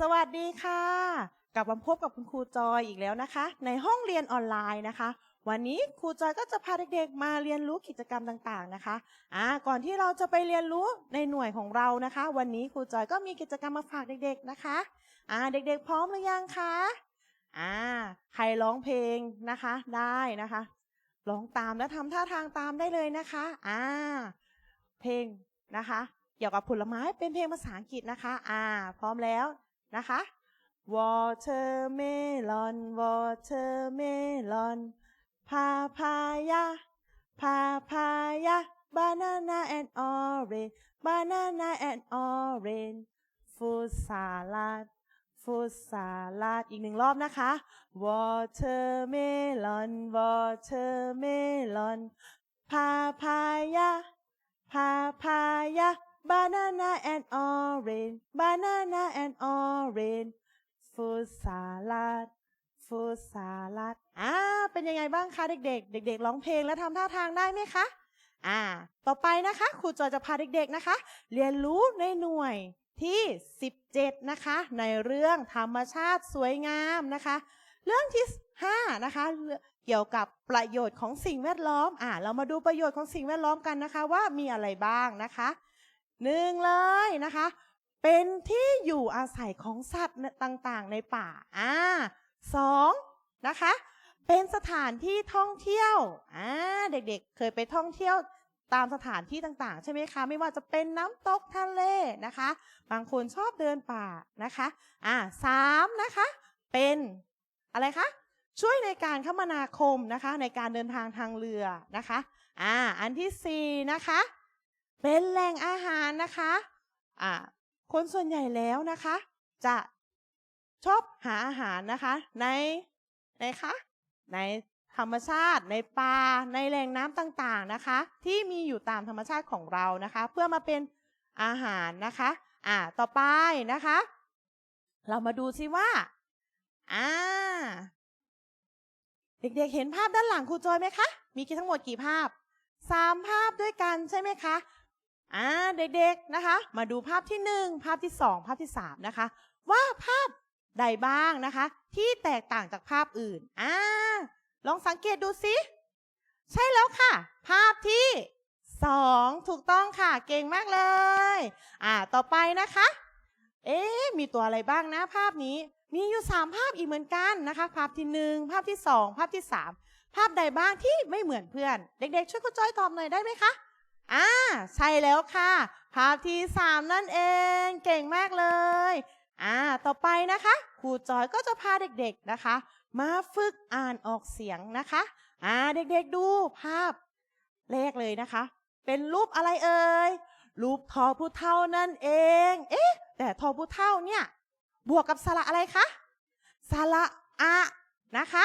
สวัสดีค่ะ กลับมาพบกับคุณครูจอยอีกแล้วนะคะ ในห้องเรียนออนไลน์นะคะ วันนี้ครูจอยก็จะพาเด็กๆมาเรียนรู้กิจกรรมต่างๆนะคะอ่าก่อนที่เราจะไปเรียนรู้ในหน่วยของเรานะคะ วันนี้ครูจอยก็มีกิจกรรมมาฝากเด็กๆนะคะอ่าเด็กๆพร้อมหรือยังคะอ่าใครร้องเพลงนะคะได้นะคะร้องตามและทำท่าทางตามได้เลยนะคะอ่าเพลงนะคะเกี่ยวกับผลไม้เป็นเพลงภาษาอังกฤษนะคะอ่าพร้อมแล้ว นะคะ watermelon watermelon papaya papaya banana and orange banana and orange fruit salad fruit salad อีกหนึ่งรอบนะคะ watermelon watermelon papaya papaya banana and orange banana and orange fruit salad fruit salad อ่า เป็นยังไงบ้างคะเด็กๆ เด็ก ๆ ร้องเพลงและทำท่าทางได้ไหมคะ อ่า ต่อไปนะคะครูจอยจะพาเด็กๆนะคะ เรียนรู้ในหน่วยที่ 17 นะคะ ในเรื่องธรรมชาติสวยงามนะคะ เรื่องที่ 5 นะคะ เกี่ยวกับประโยชน์ของสิ่งแวดล้อม อ่า เรามาดูประโยชน์ของสิ่งแวดล้อมกันนะคะ ว่ามีอะไรบ้างนะคะ หนึ่งเลยนะคะ เป็นที่อยู่อาศัยของสัตว์ต่างๆ ในป่าอ่าสองนะคะ เป็นสถานที่ท่องเที่ยวอ่าเด็กๆ เคยไปท่องเที่ยวตามสถานที่ต่างๆ ใช่ไหมคะ ไม่ว่าจะเป็นน้ำตกทะเลนะคะ บางคนชอบเดินป่านะคะอ่าสามนะคะ เป็นอะไรคะช่วยในการคมนาคมนะคะ ในการเดินทางทางเรือนะคะอ่าอันที่สี่นะคะ เป็นแหล่งอาหาร นะคะอ่าคนส่วนใหญ่แล้วนะคะ จะชอบหาอาหารนะคะ ในในคะในธรรมชาติ ในป่าในแหล่งน้ำต่างๆนะคะ ที่มีอยู่ตามธรรมชาติของเรานะคะ เพื่อมาเป็นอาหารนะคะอ่าต่อไปนะคะ เรามาดูซิว่าอ่าเด็กๆเห็นภาพด้านหลังครูจอยไหมคะ มีกี่ทั้งหมดกี่ภาพสามภาพด้วยกันใช่ไหมคะ อ่าเด็กๆนะคะ มาดูภาพที่หนึ่งภาพที่สองภาพที่สามนะคะ ว่าภาพใดบ้างนะคะ ที่แตกต่างจากภาพอื่นอ่าลองสังเกตดูสิใช่แล้วค่ะ ภาพที่สองถูกต้องค่ะ เก่งมากเลย อ่า ต่อไปนะคะ เอ๊มีตัวอะไรบ้างนะ ภาพนี้ มีอยู่สามภาพอีกเหมือนกันนะคะ ภาพที่หนึ่งภาพที่สองภาพที่สามภาพใดบ้างที่ไม่เหมือนเพื่อน เด็กๆ ช่วยคุณจอยตอบหน่อยได้ไหมคะ อ่าใช่แล้วค่ะ ภาพที่สามนั่นเองเก่งมากเลยอ่าต่อไปนะคะครูจอยก็จะพาเด็กๆนะคะ มาฝึกอ่านออกเสียงนะคะอ่าเด็กๆดูภาพแรกเลยนะคะ เป็นรูปอะไรเอ่ยรูปทอผู้เท่านั่นเอง เอ๊ะ แต่ทอผู้เท่าเนี่ย บวกกับสระอะไรคะสระอะนะคะ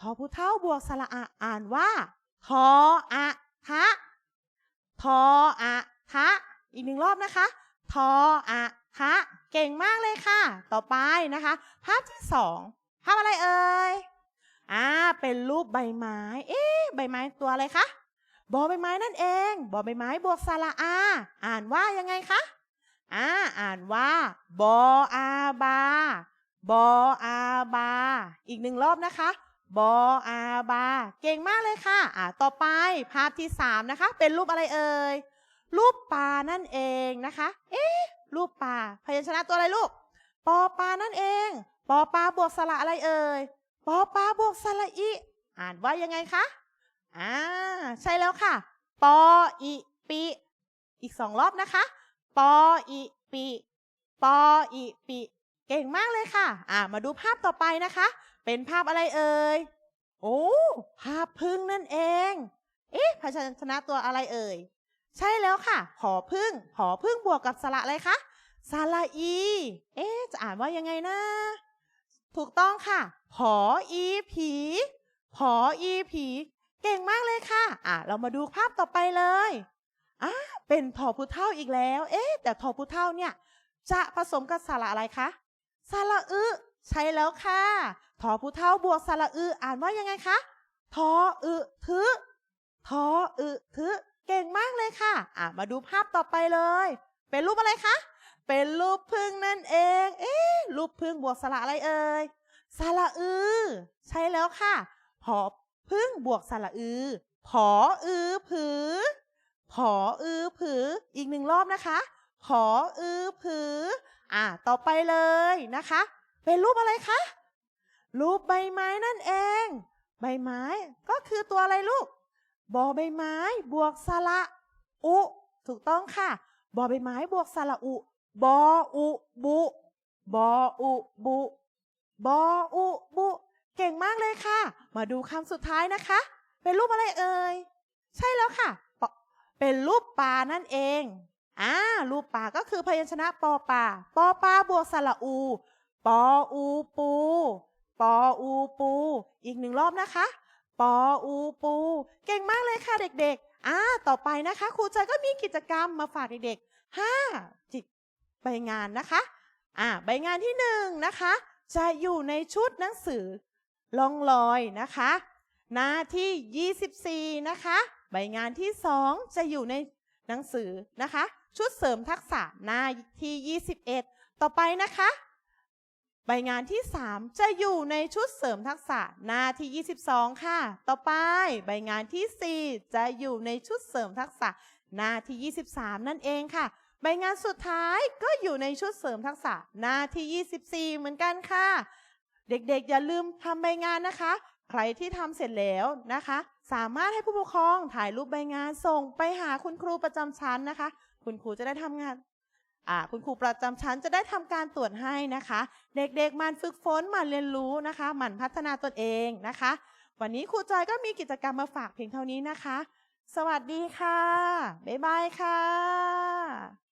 ทอผู้เท่าบวกสระอะอ่านว่าทออะทะ ทออะทะอีกหนึ่งรอบนะคะ ทออะทะเก่งมากเลยค่ะ ต่อไปนะคะ ภาพที่สองภาพอะไรเอ่ยอ่าเป็นรูปใบไม้ เอ๊ะใบไม้ตัวอะไรคะบอใบไม้นั่นเอง บอใบไม้บวกสระอา อ่านว่ายังไงคะอ่าอ่านว่า บออาบา บออาบา อีกหนึ่งรอบนะคะ บออาบา เก่งมากเลยค่ะ อ่าต่อไปภาพที่สามนะคะ เป็นรูปอะไรเอ่ย รูปปลานั่นเองนะคะ เอ๊ะ รูปปลา พยัญชนะตัวอะไรลูก ปอปลานั่นเอง ปอปลาบวกสระอะไรเอ่ย ปอปลาบวกสระอีอ่านว่ายังไงคะ อ่า ใช่แล้วค่ะ ปออีปีอีกสองรอบนะคะ ปออีปีปออีปีเก่งมากเลยค่ะ อ่า มาดูภาพต่อไปนะคะ เป็นภาพอะไรเอ่ย โอ้ ภาพพึ่งนั่นเอง เอ๊ะพยัญชนะตัวอะไรเอ่ย ใช่แล้วค่ะ ผอพึ่ง ผอพึ่งบวกกับสระอะไรคะ สระอี เอ๊ะ จะอ่านว่ายังไงนะ ถูกต้องค่ะ ผออีผี ผออีผี เก่งมากเลยค่ะ อะ เรามาดูภาพต่อไปเลยอะเป็นทอผู้เท่าอีกแล้ว เอ๊ะ แต่ทอผู้เท่าเนี่ย จะผสมกับสระอะไรคะสระอึ ใช่แล้วค่ะทอผู้เท่าบวกสระอึอ่านว่ายังไงคะทออึทึทออึทึเก่งมากเลยค่ะ อะ มาดูภาพต่อไปเลย เป็นรูปอะไรคะ เป็นรูปพึ่งนั่นเอง เอ๊ะ รูปพึ่งบวกสระอะไรเอ่ย สระอือ ใช่แล้วค่ะ พอพึ่งบวกสระอือ ผออือผือ ผออือผือ อีกหนึ่งรอบนะคะ ผออือผือ อ่าต่อไปเลยนะคะ เป็นรูปอะไรคะ รูปใบไม้นั่นเอง ใบไม้ก็คือตัวอะไรลูก บอใบไม้บวกสระอุ ถูกต้องค่ะ บอใบไม้บวกสระอุ บออุบุบออุบุบออุบุ เก่งมากเลยค่ะ มาดูคำสุดท้ายนะคะ เป็นรูปอะไรเอ่ย ใช่แล้วค่ะ เป็นรูปปลานั่นเองอ่ารูปปลาก็คือพยัญชนะปอปลาปอปลาบวกสระอู ปออูปู ปออูปู อีกหนึ่งรอบนะคะ ปออูปู เก่งมากเลยค่ะเด็กๆ อ่า ต่อไปนะคะครูจอยก็มีกิจกรรมมาฝากเด็กๆห้าจิตใบงานนะคะ อ่า ใบงานที่หนึ่งนะคะ จะอยู่ในชุดหนังสือลองลอยนะคะ หน้าที่ 24 นะคะ ใบงานที่2จะอยู่ในหนังสือนะคะ ชุดเสริมทักษะหน้าที่ 21 ต่อไปนะคะ ใบงานที่ 3 จะอยู่ในชุดเสริมทักษะหน้าที่ 22 ค่ะ ต่อไป ใบงานที่ 4 จะอยู่ในชุดเสริมทักษะหน้าที่ 23 นั่นเองค่ะ ใบงานสุดท้ายก็อยู่ในชุดเสริมทักษะหน้าที่ 24 เหมือนกันค่ะ เด็กๆ อย่าลืมทำใบงานนะคะ ใครที่ทำเสร็จแล้วนะคะ สามารถให้ผู้ปกครองถ่ายรูปใบงานส่งไปหาคุณครูประจำชั้นนะคะ คุณครูจะได้ทำงาน คุณครูประจำชั้นจะได้ทำการตรวจให้นะคะ เด็กๆมันฝึกฝนมันเรียนรู้นะคะหมั่นพัฒนาตนเองนะคะ วันนี้ครูจอยก็มีกิจกรรมมาฝากเพียงเท่านี้นะคะ สวัสดีค่ะ บ๊ายบายค่ะ